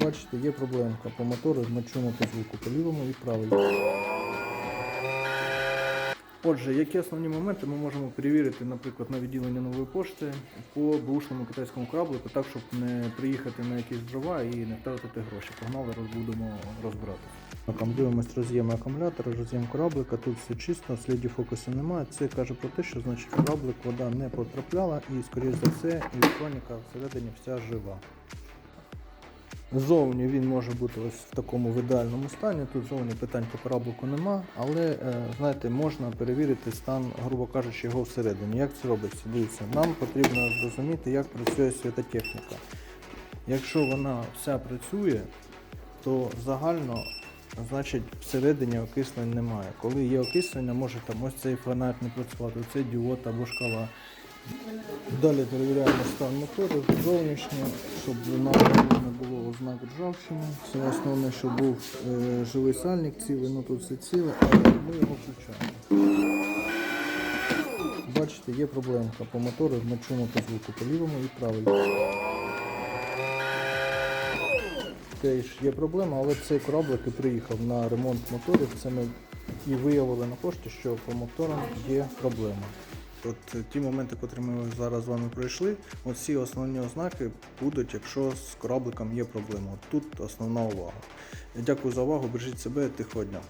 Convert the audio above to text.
Бачите, є проблемка по мотору, ми чуємо по звуку по лівому і правому. Отже, які основні моменти ми можемо перевірити, наприклад, на відділення нової пошти по бушному китайському кораблику, так, щоб не приїхати на якісь дрова і не втратити гроші. Погнали, будемо розбиратися. Дивимось роз'єми акумулятора, роз'єм кораблика, тут все чисто, слідів фокусу немає. Це каже про те, що значить кораблик вода не потрапляла і, скоріш за все, електроніка всередині вся жива. Зовні він може бути ось в такому в ідеальному стані. Тут зовні питань по кораблику нема, але е, знаєте, можна перевірити стан, грубо кажучи, його всередині. Як це робиться? Дивіться, нам потрібно зрозуміти, як працює світотехніка. Якщо вона вся працює, то загально значить всередині окислень немає. Коли є окислення, може там ось цей фонарь не працювати, цей діод або шкала. Далі перевіряємо стан мотору зовнішньо, щоб на не було ознак ржавчини. Це основне, щоб був е, живий сальник цілий, ну тут все ціле, але ми його включаємо. Бачите, є проблемка по мотору, ми чуємо по звуку по лівому і правильно. Теж є проблема, але цей кораблик і приїхав на ремонт моторів. Це ми і виявили на пошті, що по моторам є проблема. От е, ті моменти, котрі ми зараз з вами пройшли, всі основні ознаки будуть, якщо з корабликом є проблема. Тут основна увага. Дякую за увагу, бережіть себе, тихого дня.